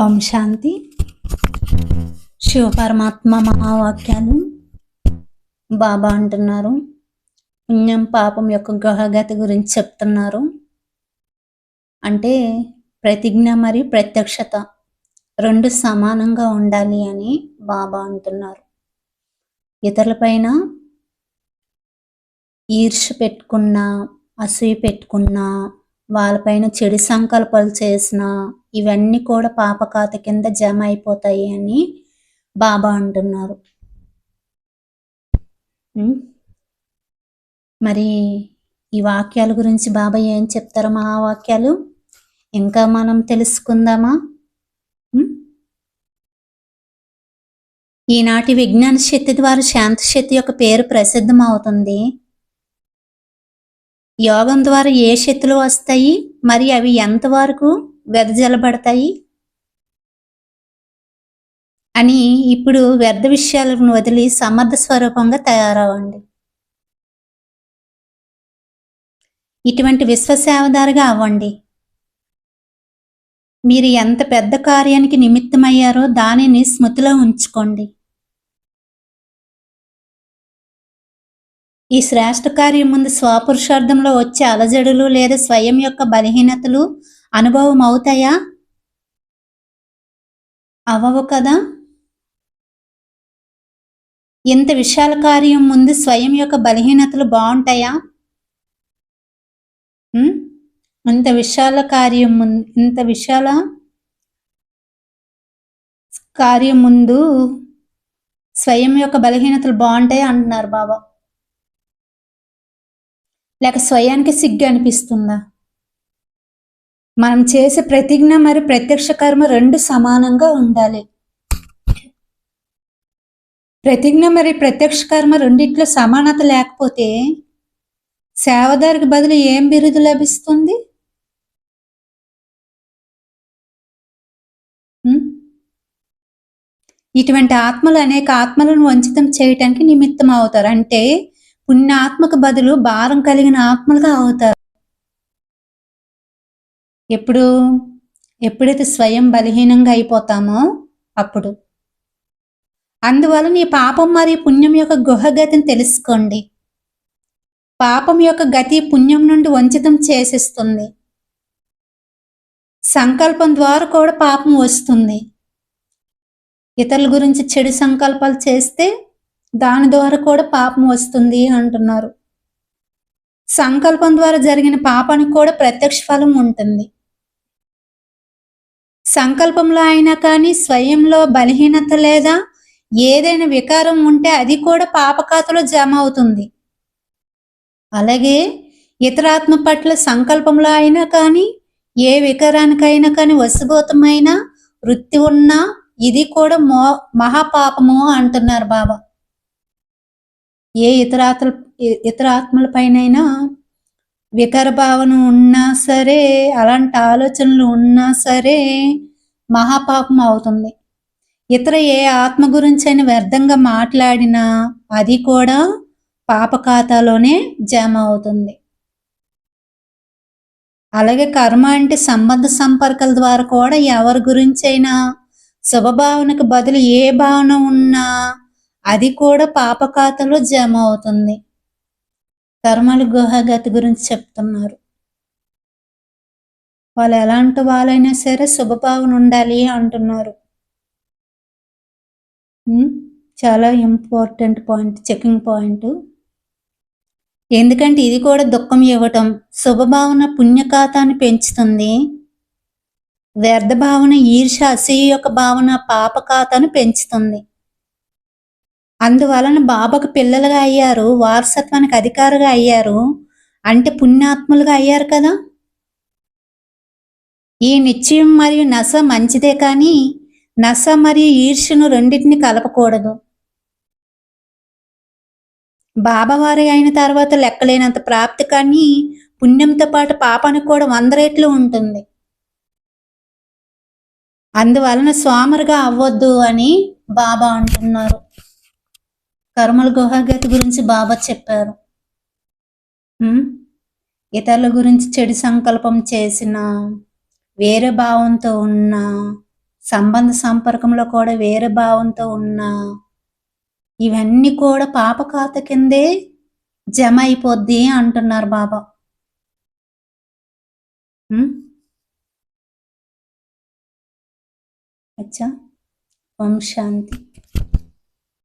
ఓం శాంతి. శివపరమాత్మ మహావాక్యాలు బాబా అంటున్నారు. పుణ్యం పాపం యొక్క గ్రహగతి గురించి చెప్తున్నారు. అంటే ప్రతిజ్ఞ మరియు ప్రత్యక్షత రెండు సమానంగా ఉండాలి అని బాబా అంటున్నారు. ఇతరులపైన ఈర్ష పెట్టుకున్నా అసూయ పెట్టుకున్నా వాళ్ళపైన చెడు సంకల్పాలు చేసిన ఇవన్నీ కూడా పాపకాత కింద జమ అయిపోతాయి అని బాబా అంటున్నారు. మరి ఈ వాక్యాల గురించి బాబా ఏం చెప్తారు మహావాక్యాలు ఇంకా మనం తెలుసుకుందామా? ఈనాటి విజ్ఞాన శక్తి ద్వారా శాంత శక్తి యొక్క పేరు ప్రసిద్ధం అవుతుంది యోగం ద్వారా ఏ శక్తులు వస్తాయి? మరి అవి ఎంతవరకు వెదజల్లబడతాయి అని ఇప్పుడు వ్యర్థ విషయాలను వదిలి సమర్థ స్వరూపంగా తయారవ్వండి. ఇటువంటి విశ్వసేవదారుగా అవ్వండి. మీరు ఎంత పెద్ద కార్యానికి నిమిత్తమయ్యారో దానిని స్మృతిలో ఉంచుకోండి. ఈ శ్రేష్ఠ కార్యం ముందు స్వపురుషార్థంలో వచ్చే అలజడులు లేదా స్వయం యొక్క బలహీనతలు అనుభవం అవుతాయా? అవవు కదా? ఇంత విశాల కార్యం ముందు స్వయం యొక్క బలహీనతలు బాగుంటాయా? ఇంత విశాల కార్యం ముందు ఇంత విశాల కార్యం ముందు స్వయం యొక్క బలహీనతలు బాగుంటాయి అంటున్నారు బాబా లేక స్వయానికి సిగ్గు అనిపిస్తుందా? మనం చేసే ప్రతిజ్ఞ మరియు ప్రత్యక్ష కర్మ రెండు సమానంగా ఉండాలి. ప్రతిజ్ఞ మరియు ప్రత్యక్ష కర్మ రెండిట్లో సమానత లేకపోతే సేవదారికి బదులు ఏం బిరుదు లభిస్తుంది? ఇటువంటి ఆత్మలు అనేక ఆత్మలను వంచితం చేయటానికి నిమిత్తం అవుతారు అంటే పుణ్య ఆత్మకు బదులు భారం కలిగిన ఆత్మలుగా అవుతారు. ఎప్పుడు ఎప్పుడైతే స్వయం బలహీనంగా అయిపోతామో అప్పుడు. అందువలన ఈ పాపం మరియు పుణ్యం యొక్క గుహగతిని తెలుసుకోండి. పాపం యొక్క గతి పుణ్యం నుండి వంచితం చేసేస్తుంది. సంకల్పం ద్వారా కూడా పాపం వస్తుంది. ఇతరుల గురించి చెడు సంకల్పాలు చేస్తే దాని ద్వారా కూడా పాపం వస్తుంది అంటున్నారు. సంకల్పం ద్వారా జరిగిన పాపానికి కూడా ప్రత్యక్ష ఫలం ఉంటుంది. సంకల్పంలో అయినా కానీ స్వయంలో బలహీనత లేదా ఏదైనా వికారం ఉంటే అది కూడా పాపఖాతలో జమ అవుతుంది. అలాగే ఇతరాత్మ పట్ల సంకల్పంలో అయినా కానీ ఏ వికారానికైనా కానీ వశభూతమైన వృత్తి ఉన్నా ఇది కూడా మో మహాపాపము అంటున్నారు బాబా. ఏ ఇతరాత్మ ఇతర ఆత్మలపైనైనా వికార భావన ఉన్నా సరే అలాంటి ఆలోచనలు ఉన్నా సరే మహాపాపం అవుతుంది. ఇతర ఏ ఆత్మ గురించి అయినా వ్యర్థంగా మాట్లాడినా అది కూడా పాప ఖాతాలోనే జమ అవుతుంది. అలాగే కర్మ అంటే సంబంధ సంపర్కాల ద్వారా కూడా ఎవరి గురించైనా శుభభావనకు బదులు ఏ భావన ఉన్నా అది కూడా పాప ఖాతాలో జమ అవుతుంది. కర్మల గుహగతి గురించి చెప్తున్నారు. వాళ్ళు ఎలాంటి వాళ్ళైనా సరే శుభభావన ఉండాలి అంటున్నారు. ఉమ్, చాలా ఇంపార్టెంట్ పాయింట్ చెకింగ్ పాయింట్. ఎందుకంటే ఇది కూడా దుఃఖం ఇవ్వటం శుభభావన పుణ్యఖాతాన్ని పెంచుతుంది. వ్యర్థ భావన ఈర్ష అసూయ యొక్క భావన పాప ఖాతాను పెంచుతుంది. అందువలన బాబాకు పిల్లలుగా అయ్యారు వారసత్వానికి అధికారుగా అయ్యారు అంటే పుణ్యాత్ములుగా అయ్యారు కదా. ఈ నిశ్చయం మరియు నశ మంచిదే కానీ నశ మరియు ఈర్ష్యను రెండింటిని కలపకూడదు. బాబావారి అయిన తర్వాత లెక్కలేనంత ప్రాప్తి కానీ పుణ్యంతో పాటు పాపానికి కూడా వంద రేట్లు ఉంటుంది. అందువలన స్వామరుగా అవ్వద్దు అని బాబా అంటున్నారు. కర్మల గుహాగతి గురించి బాబా చెప్పారు. ఉమ్, ఇతరుల గురించి చెడు సంకల్పం చేసిన వేరే భావంతో ఉన్న సంబంధ సంపర్కంలో కూడా వేరే భావంతో ఉన్న ఇవన్నీ కూడా పాప ఖాత కిందే జమ అయిపోద్ది అంటున్నారు బాబా. అచ్చా? ఓం శాంతి.